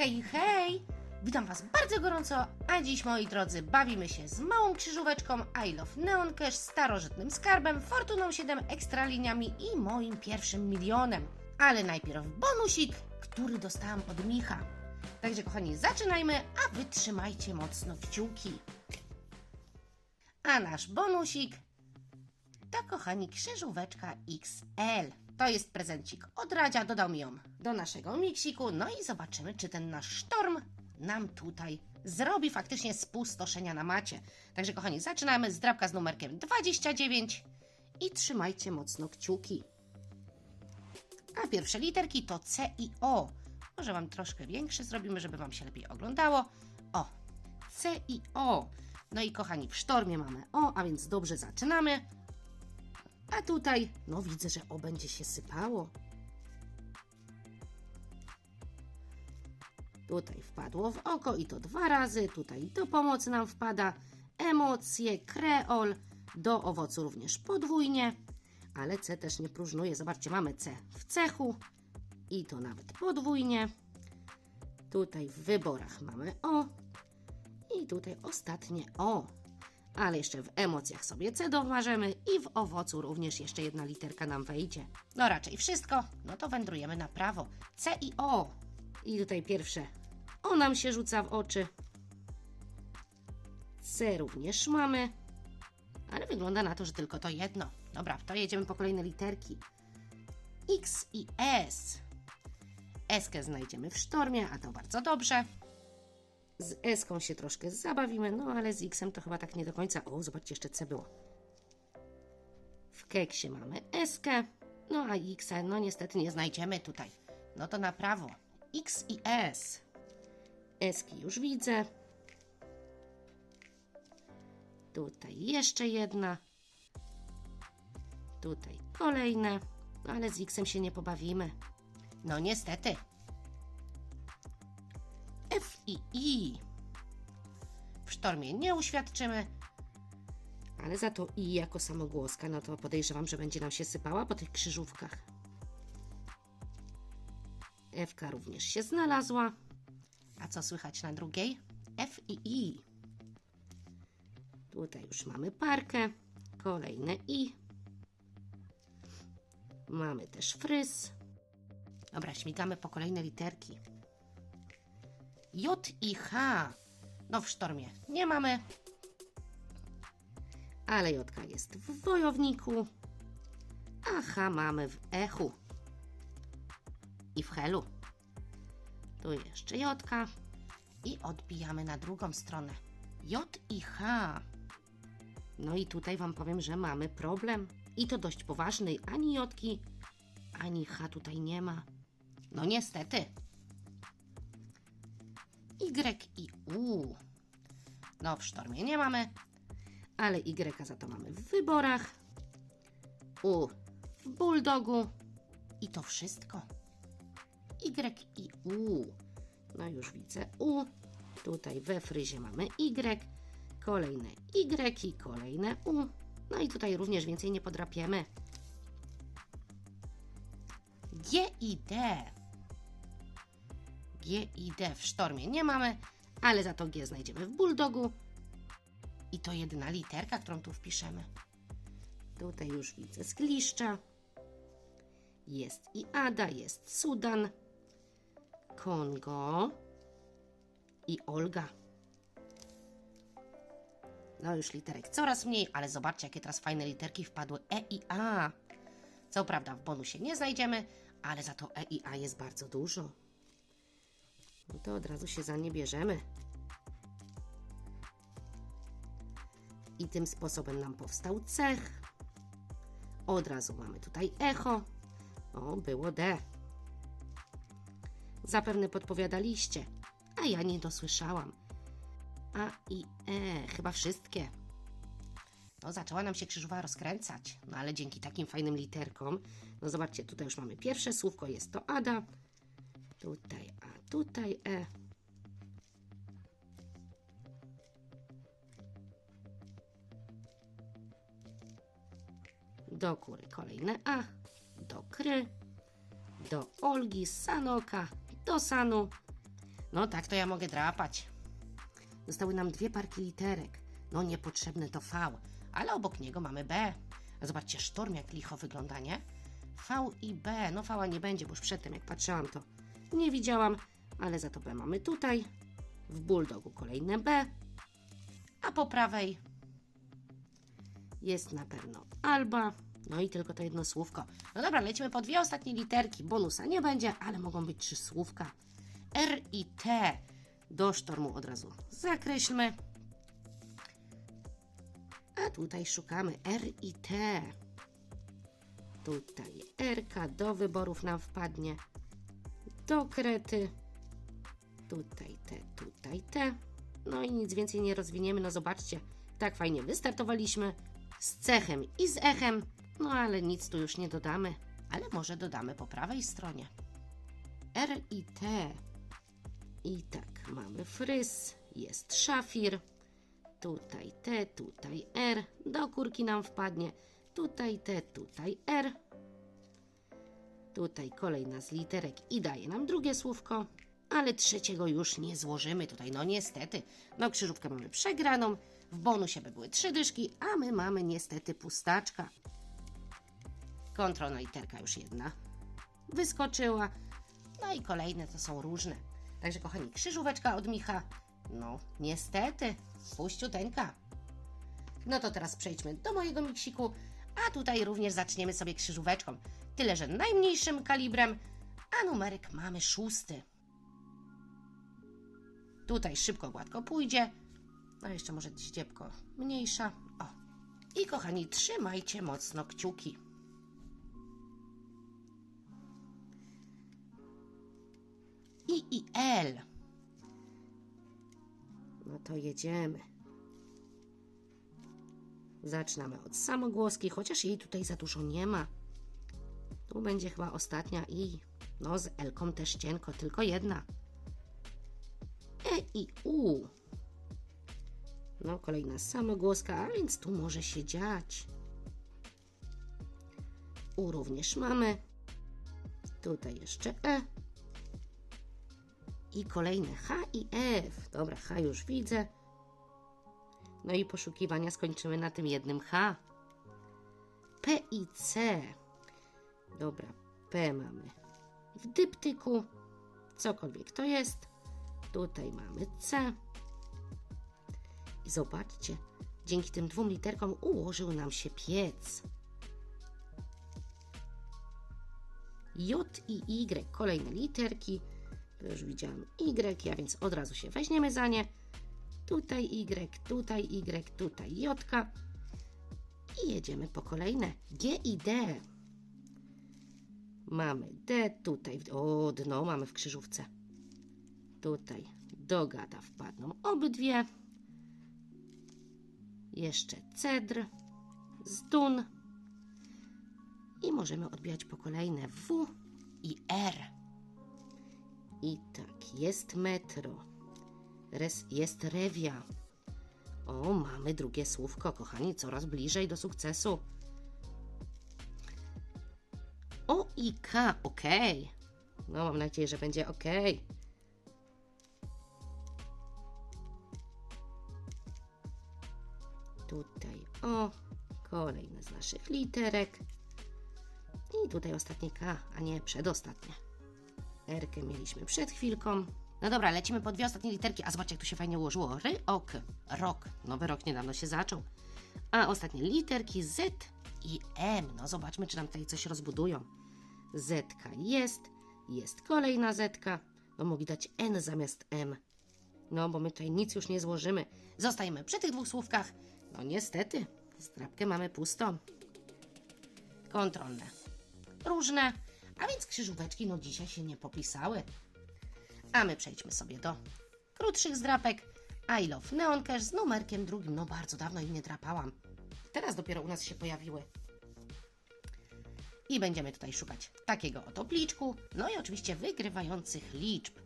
Hej, hej! Witam Was bardzo gorąco, a dziś, moi drodzy, bawimy się z małą krzyżóweczką, I Love Neon Cash, starożytnym skarbem, Fortuną 7 ekstraliniami i moim pierwszym milionem. Ale najpierw bonusik, który dostałam od Micha. Także, kochani, zaczynajmy, a Wy trzymajcie mocno kciuki. A nasz bonusik to, kochani, krzyżóweczka XL. To jest prezencik od Radzia, dodał mi ją do naszego miksiku. No i zobaczymy, czy ten nasz sztorm nam tutaj zrobi faktycznie spustoszenia na macie. Także, kochani, zaczynamy. Zdrabka z numerkiem 29 i trzymajcie mocno kciuki. A pierwsze literki to C i O. Może Wam troszkę większe zrobimy, żeby Wam się lepiej oglądało. O, C i O. No i kochani, w sztormie mamy O, a więc dobrze zaczynamy. A tutaj, no widzę, że O będzie się sypało. Tutaj wpadło w oko i to dwa razy. Tutaj do pomocy nam wpada emocje, kreol. Do owocu również podwójnie. Ale C też nie próżnuje. Zobaczcie, mamy C w cechu i to nawet podwójnie. Tutaj w wyborach mamy O i tutaj ostatnie O. Ale jeszcze w emocjach sobie C doważymy i w owocu również jeszcze jedna literka nam wejdzie. No raczej wszystko, no to wędrujemy na prawo. C i O. I tutaj pierwsze O nam się rzuca w oczy. C również mamy. Ale wygląda na to, że tylko to jedno. Dobra, to jedziemy po kolejne literki. X i S. Eskę znajdziemy w sztormie, a to bardzo dobrze. Z Eską się troszkę zabawimy, no ale z Xem to chyba tak nie do końca. O, zobaczcie, jeszcze C było. W keksie mamy Eskę, no a X, no niestety nie znajdziemy tutaj. No to na prawo. X i S. Eski już widzę. Tutaj jeszcze jedna. Tutaj kolejne. No ale z Xem się nie pobawimy. No niestety. F i I. W sztormie nie uświadczymy, ale za to I jako samogłoska, no to podejrzewam, że będzie nam się sypała po tych krzyżówkach. Fka również się znalazła. A co słychać na drugiej? F i I. Tutaj już mamy parkę. Kolejne I. Mamy też fryz. Dobra, śmigamy po kolejne literki. J i H. No w sztormie nie mamy. Ale Jotka jest w wojowniku. A H mamy w echu. I w helu. Tu jeszcze Jotka. I odbijamy na drugą stronę. J i H. No i tutaj Wam powiem, że mamy problem. I to dość poważny. Ani Jotki, ani H tutaj nie ma. No niestety. Y i U. No, w sztormie nie mamy, ale Y za to mamy w wyborach. U w bulldogu. I to wszystko. Y i U. No już widzę U. Tutaj we fryzie mamy Y. Kolejne Y i kolejne U. No i tutaj również więcej nie podrapiemy. G i D. G i D w sztormie nie mamy, ale za to G znajdziemy w bulldogu. I to jedyna literka, którą tu wpiszemy. Tutaj już widzę skliszcza. Jest i Ada, jest Sudan, Kongo i Olga. No już literek coraz mniej, ale zobaczcie, jakie teraz fajne literki wpadły E i A. Co prawda w bonusie nie znajdziemy, ale za to E i A jest bardzo dużo. No to od razu się za nie bierzemy. I tym sposobem nam powstał cech. Od razu mamy tutaj echo. O, było D. Zapewne podpowiadaliście, a ja nie dosłyszałam. A i E, chyba wszystkie. No, zaczęła nam się krzyżowa rozkręcać. No, ale dzięki takim fajnym literkom, no zobaczcie, tutaj już mamy pierwsze słówko, jest to Ada. Tutaj tutaj E. Do kury kolejne A. Do kry. Do Olgi, Sanoka, do Sanu. No tak to ja mogę drapać. Zostały nam dwie parki literek. No niepotrzebne to V, ale obok niego mamy B. Zobaczcie, sztorm jak licho wygląda, nie? V i B. No V nie będzie, bo już przedtem jak patrzyłam to nie widziałam, ale za to B mamy tutaj. W bulldogu kolejne B. A po prawej jest na pewno Alba. No i tylko to jedno słówko. No dobra, lecimy po dwie ostatnie literki. Bonusa nie będzie, ale mogą być trzy słówka. R i T. Do sztormu od razu zakreślmy. A tutaj szukamy R i T. Tutaj R do wyborów nam wpadnie. Do krety. Tutaj te, tutaj te. No i nic więcej nie rozwiniemy. No zobaczcie, tak fajnie wystartowaliśmy z cechem i z echem. No ale nic tu już nie dodamy. Ale może dodamy po prawej stronie. R i T. I tak, mamy fryz, jest szafir. Tutaj T, tutaj R. Do kurki nam wpadnie. Tutaj T, tutaj R. Tutaj kolejna z literek i daje nam drugie słówko. Ale trzeciego już nie złożymy tutaj, no niestety. No krzyżówkę mamy przegraną, w bonusie by były trzy dyszki, a my mamy niestety pustaczka. Kontrolna literka już jedna wyskoczyła. No i kolejne to są różne. Także kochani, krzyżóweczka od Micha. No, niestety, puściuteńka. No to teraz przejdźmy do mojego miksiku, a tutaj również zaczniemy sobie krzyżóweczką. Tyle, że najmniejszym kalibrem, a numerek mamy szósty. Tutaj szybko, gładko pójdzie. No jeszcze może ściepko mniejsza. O. I kochani, trzymajcie mocno kciuki. I i L. No to jedziemy. Zaczynamy od samogłoski, chociaż jej tutaj za dużo nie ma. Tu będzie chyba ostatnia i. No, z Elką też cienko, tylko jedna. E i U. No, kolejna samogłoska, a więc tu może się dziać. U również mamy. Tutaj jeszcze E. I kolejne H i F. Dobra, H już widzę. No i poszukiwania skończymy na tym jednym H. P i C. Dobra, P mamy w dyptyku. Cokolwiek to jest. Tutaj mamy C. I zobaczcie, dzięki tym dwóm literkom ułożył nam się piec. J i Y, kolejne literki. Już widziałam Y, a więc od razu się weźmiemy za nie. Tutaj Y, tutaj Y, tutaj J. I jedziemy po kolejne. G i D. Mamy D, tutaj, o dno mamy w krzyżówce. Tutaj do gada wpadną obydwie. Jeszcze cedr, zdun. I możemy odbijać po kolejne W i R. I tak, jest metro. Res, jest rewia. O, mamy drugie słówko, kochani, coraz bliżej do sukcesu. O i K, ok. No, mam nadzieję, że będzie ok. Tutaj O, kolejne z naszych literek. I tutaj ostatnie K, a nie przedostatnie. Rkę mieliśmy przed chwilką. No dobra, lecimy po dwie ostatnie literki, a zobaczcie, jak tu się fajnie ułożyło. Ry, ok, rok. Nowy rok niedawno się zaczął. A ostatnie literki Z i M. No zobaczmy, czy nam tutaj coś rozbudują. Z jest, jest kolejna Z. No mogli dać N zamiast M. No, bo my tutaj nic już nie złożymy. Zostajemy przy tych dwóch słówkach. No niestety, strapkę mamy pustą. Kontrolne. Różne. A więc krzyżóweczki no dzisiaj się nie popisały. A my przejdźmy sobie do krótszych zdrapek. I love Neon Cash z numerkiem drugim. No bardzo dawno im nie drapałam. Teraz dopiero u nas się pojawiły. I będziemy tutaj szukać takiego oto pliczku. No i oczywiście wygrywających liczb.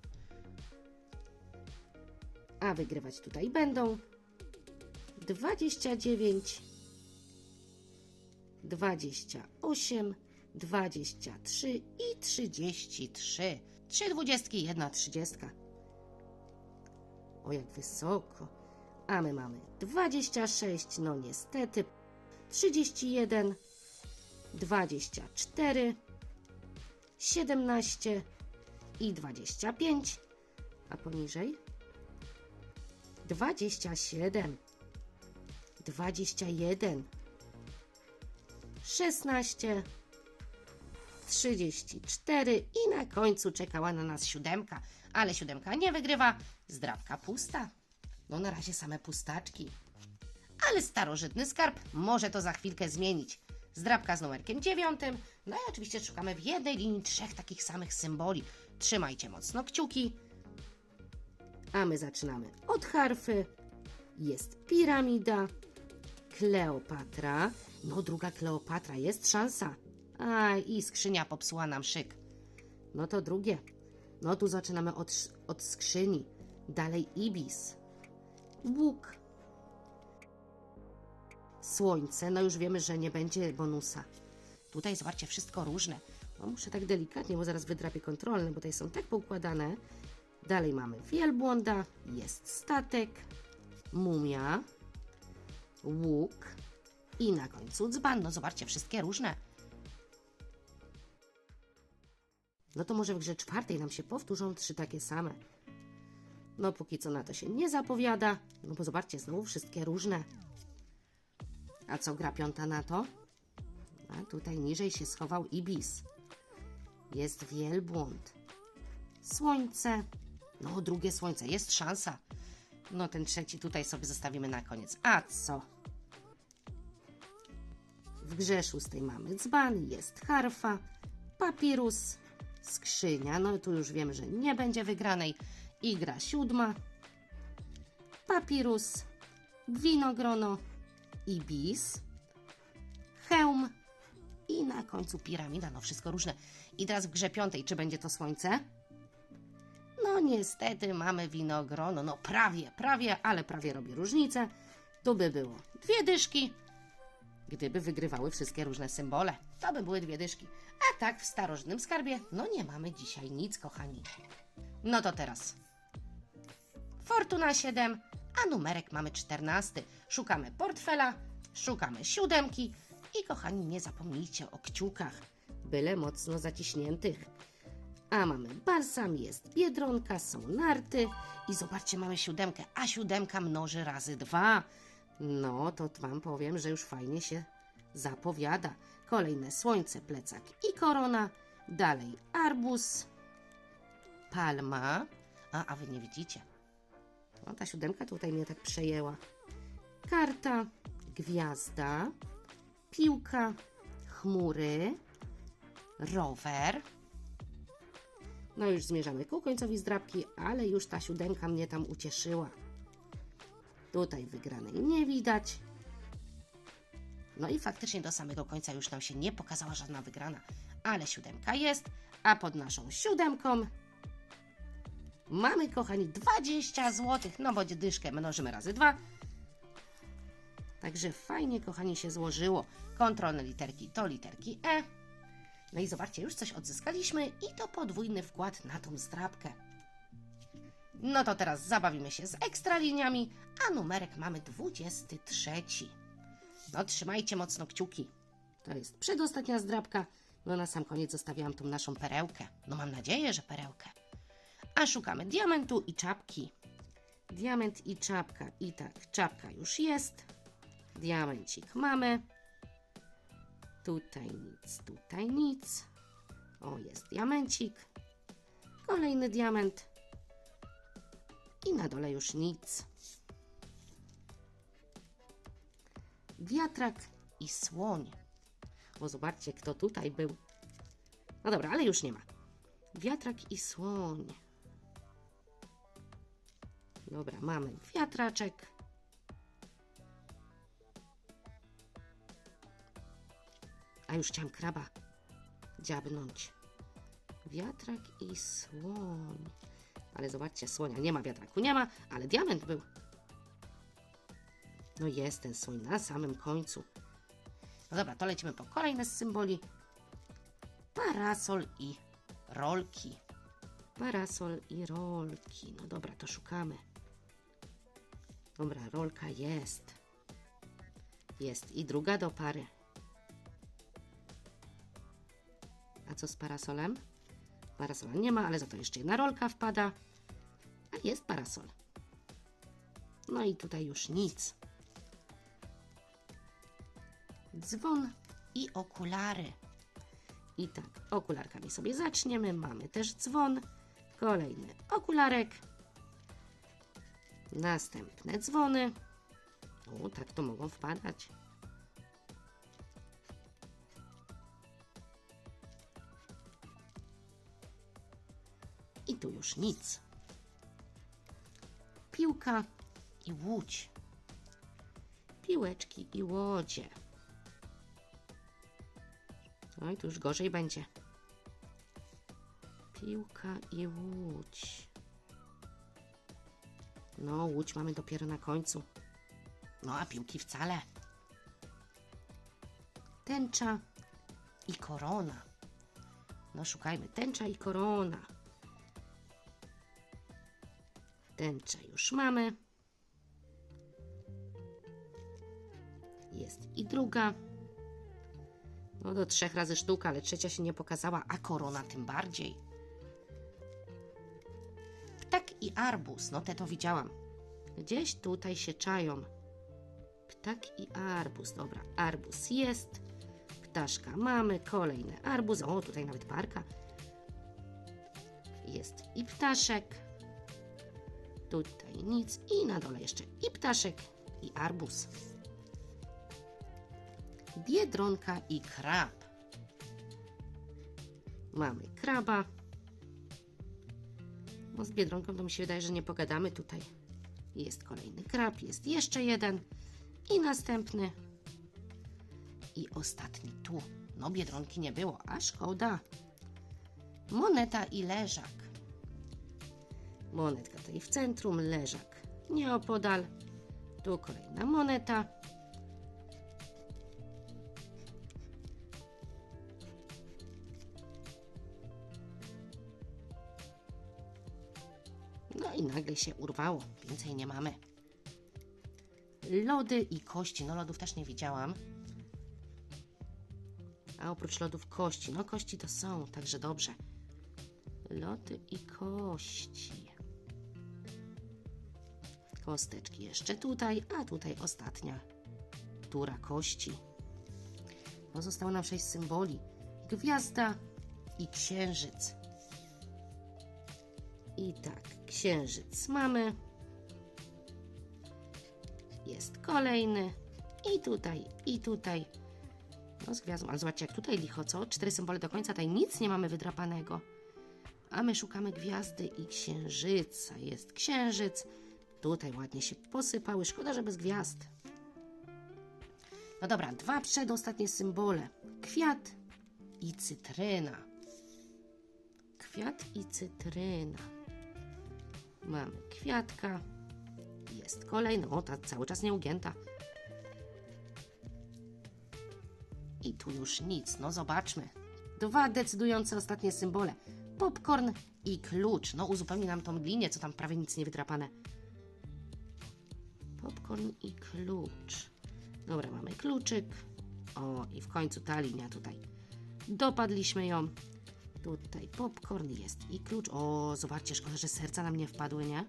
A wygrywać tutaj będą 29, 28, 23 i 33. Trzy dwudziestki, jedna trzydziestka. O, jak wysoko. A my mamy 26, no niestety. 31, 24, 17 i 25. A poniżej? 27, 21, 16, 34 i na końcu czekała na nas siódemka, ale siódemka nie wygrywa, zdrabka pusta. No na razie same pustaczki. Ale starożytny skarb może to za chwilkę zmienić. Zdrabka z numerkiem dziewiątym, no i oczywiście szukamy w jednej linii trzech takich samych symboli. Trzymajcie mocno kciuki. A my zaczynamy od harfy. Jest piramida, Kleopatra. No, druga Kleopatra, jest szansa. A, i skrzynia popsuła nam szyk. No to drugie. No tu zaczynamy od, od skrzyni. Dalej ibis. Łuk. Słońce. No już wiemy, że nie będzie bonusa. Tutaj zobaczcie, wszystko różne. No muszę tak delikatnie, bo zaraz wydrapię kontrolne, bo tutaj są tak poukładane. Dalej mamy wielbłąda, jest statek, mumia, łuk i na końcu dzban. No zobaczcie, wszystkie różne. No to może w grze czwartej nam się powtórzą trzy takie same. No póki co na to się nie zapowiada, no bo zobaczcie, znowu wszystkie różne. A co gra piąta na to? A tutaj niżej się schował ibis. Jest wielbłąd. Słońce. No, drugie słońce, jest szansa. No, ten trzeci tutaj sobie zostawimy na koniec. A co? W grze szóstej mamy dzban, jest harfa, papirus, skrzynia. No, tu już wiemy, że nie będzie wygranej. I gra siódma. Papirus, winogrono, ibis, hełm i na końcu piramida. No, wszystko różne. I teraz w grze piątej, czy będzie to słońce? No niestety mamy winogrono, no prawie, prawie, ale prawie robi różnicę. Tu by było dwie dyszki, gdyby wygrywały wszystkie różne symbole. To by były dwie dyszki. A tak w starożytnym skarbie, no nie mamy dzisiaj nic, kochani. No to teraz. Fortuna 7, a numerek mamy 14. Szukamy portfela, szukamy siódemki i kochani, nie zapomnijcie o kciukach, byle mocno zaciśniętych. A mamy balsam, jest biedronka, są narty i zobaczcie, mamy siódemkę, a siódemka mnoży razy dwa. No, to wam powiem, że już fajnie się zapowiada. Kolejne słońce, plecak i korona. Dalej arbus, palma. A, a wy nie widzicie. No, ta siódemka tutaj mnie tak przejęła. Karta, gwiazda, piłka, chmury, rower. No już zmierzamy ku końcowi zdrabki, ale już ta siódemka mnie tam ucieszyła. Tutaj wygranej nie widać. No i faktycznie do samego końca już nam się nie pokazała żadna wygrana, ale siódemka jest, a pod naszą siódemką mamy, kochani, 20 zł, no bo dyszkę mnożymy razy dwa. Także fajnie, kochani, się złożyło. Kontrolne literki to literki E. No i zobaczcie, już coś odzyskaliśmy i to podwójny wkład na tą zdrabkę. No to teraz zabawimy się z ekstraliniami, a numerek mamy 23. No trzymajcie mocno kciuki. To jest przedostatnia zdrabka. No na sam koniec zostawiłam tą naszą perełkę. No mam nadzieję, że perełkę. A szukamy diamentu i czapki. Diament i czapka. I tak, czapka już jest. Diamencik mamy. Tutaj nic, tutaj nic. O, jest diamencik. Kolejny diament. I na dole już nic. Wiatrak i słoń. Bo zobaczcie, kto tutaj był. No dobra, ale już nie ma. Wiatrak i słoń. Dobra, mamy wiatraczek. A już chciałam kraba dziabnąć. Wiatrak i słoń. Ale zobaczcie, słonia nie ma, wiatraku nie ma, ale diament był. No jest ten słoń na samym końcu. No dobra, to lecimy po kolejne z symboli. Parasol i rolki. Parasol i rolki. No dobra, to szukamy. Dobra, rolka jest. Jest i druga do pary. A co z parasolem? Parasola nie ma, ale za to jeszcze jedna rolka wpada. A jest parasol. No i tutaj już nic. Dzwon i okulary. I tak, okularkami sobie zaczniemy. Mamy też dzwon. Kolejny okularek. Następne dzwony. O, tak to mogą wpadać. Tu już nic. Piłka i łódź. Piłeczki i łodzie. No i tu już gorzej będzie. Piłka i łódź. No, łódź mamy dopiero na końcu. No, a piłki wcale. Tęcza i korona. No, szukajmy. Tęcza i korona. Tęczę już mamy. Jest i druga. No do trzech razy sztuka, ale trzecia się nie pokazała, a korona tym bardziej. Ptak i arbus, no te to widziałam. Gdzieś tutaj się czają. Ptak i arbus, dobra, arbus jest. Ptaszka mamy, kolejny arbus, o tutaj nawet parka. Jest i ptaszek. Tutaj nic i na dole jeszcze i ptaszek i arbus. Biedronka i krab. Mamy kraba. Bo z biedronką to mi się wydaje, że nie pogadamy tutaj. Jest kolejny krab, jest jeszcze jeden i następny. I ostatni tu. No biedronki nie było, a szkoda. Moneta i leżak. Monetka tutaj w centrum, leżak nieopodal. Tu kolejna moneta. No i nagle się urwało. Więcej nie mamy. Lody i kości. No lodów też nie widziałam. A oprócz lodów kości. No kości to są, także dobrze. Lody i kości. Kosteczki jeszcze tutaj, a tutaj ostatnia tura kości. Pozostało nam sześć symboli. Gwiazda i księżyc. I tak, księżyc mamy. Jest kolejny. I tutaj, i tutaj. No z gwiazdą, ale zobaczcie jak tutaj licho, co? Cztery symbole do końca, tutaj nic nie mamy wydrapanego. A my szukamy gwiazdy i księżyca. Jest księżyc. Tutaj ładnie się posypały. Szkoda, że bez gwiazd. No dobra, dwa przedostatnie symbole. Kwiat i cytryna. Kwiat i cytryna. Mamy kwiatka. Jest kolejna. O, ta cały czas nieugięta. I tu już nic. No zobaczmy. Dwa decydujące ostatnie symbole. Popcorn i klucz. No uzupełni nam tą linię, co tam prawie nic nie wydrapane. Popcorn i klucz. Dobra, mamy kluczyk. O, i w końcu ta linia tutaj. Dopadliśmy ją. Tutaj popcorn jest i klucz. O, zobaczcie, szkoda, że serca nam nie wpadły, nie?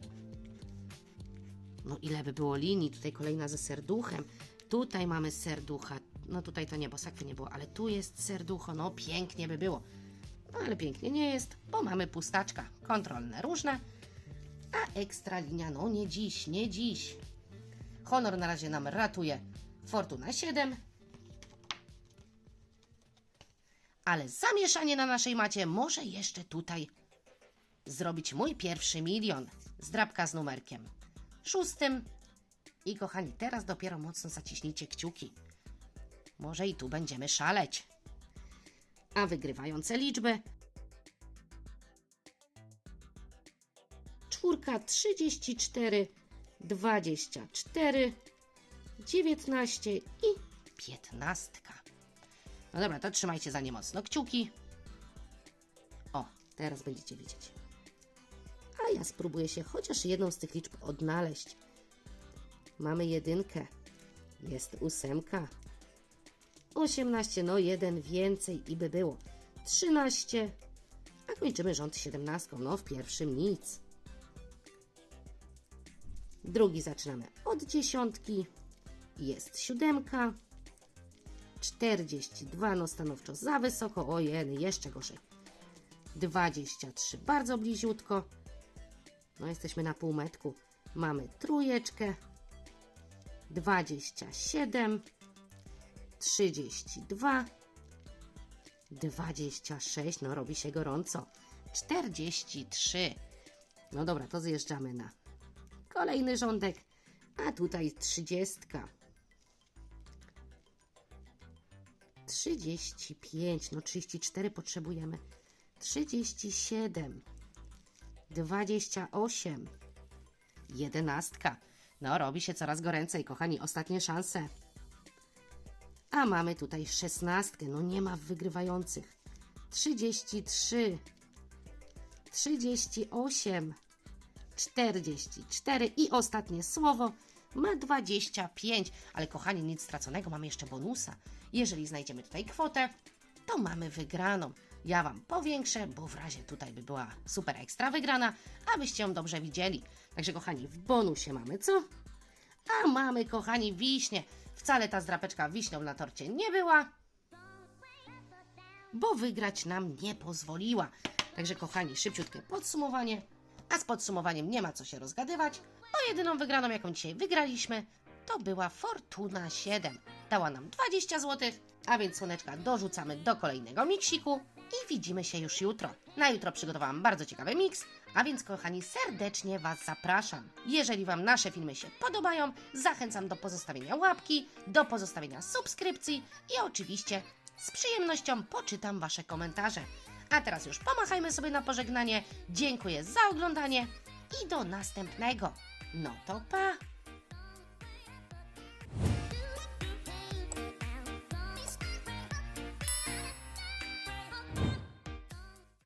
No ile by było linii? Tutaj kolejna ze serduchem. Tutaj mamy serducha. No tutaj to nie, bo sakwy nie było, ale tu jest serducho. No pięknie by było. No ale pięknie nie jest, bo mamy pustaczka. Kontrolne różne. A ekstra linia, no nie dziś, nie dziś. Honor na razie nam ratuje. Fortuna 7. Ale zamieszanie na naszej macie może jeszcze tutaj zrobić mój pierwszy milion. Zdrabka z numerkiem szóstym. I kochani, teraz dopiero mocno zaciśnijcie kciuki. Może i tu będziemy szaleć. A wygrywające liczby czwórka 34, 24, 19 i 15. No dobra, to trzymajcie za nie mocno kciuki. O, teraz będziecie widzieć. A ja spróbuję się chociaż jedną z tych liczb odnaleźć. Mamy jedynkę. Jest ósemka. 18, no jeden więcej i by było. 13. A kończymy rząd 17. No w pierwszym nic. Drugi zaczynamy od dziesiątki. Jest siódemka. 42, no stanowczo za wysoko. Ojeny, jeszcze gorzej. 23, bardzo bliziutko. No jesteśmy na półmetku. Mamy trójeczkę. 27, 32, 26, no robi się gorąco. 43. No dobra, to zjeżdżamy na kolejny rządek, a tutaj 30. 35, no 34 potrzebujemy. 37, 28, 11. No, robi się coraz goręcej, kochani, ostatnie szanse. A mamy tutaj 16, no nie ma wygrywających. 33, 38, 44 i ostatnie słowo ma 25. Ale kochani, nic straconego, mamy jeszcze bonusa. Jeżeli znajdziemy tutaj kwotę, to mamy wygraną. Ja Wam powiększę, bo w razie tutaj by była super ekstra wygrana, abyście ją dobrze widzieli. Także kochani, w bonusie mamy co? A mamy, kochani, wiśnie. Wcale ta zdrapeczka wiśnią na torcie nie była, bo wygrać nam nie pozwoliła. Także kochani, szybciutkie podsumowanie. A z podsumowaniem nie ma co się rozgadywać, bo jedyną wygraną, jaką dzisiaj wygraliśmy, to była Fortuna 7. Dała nam 20 zł, a więc słoneczka dorzucamy do kolejnego miksiku i widzimy się już jutro. Na jutro przygotowałam bardzo ciekawy miks, a więc kochani, serdecznie Was zapraszam. Jeżeli Wam nasze filmy się podobają, zachęcam do pozostawienia łapki, do pozostawienia subskrypcji i oczywiście z przyjemnością poczytam Wasze komentarze. A teraz już pomachajmy sobie na pożegnanie. Dziękuję za oglądanie i do następnego. No to pa!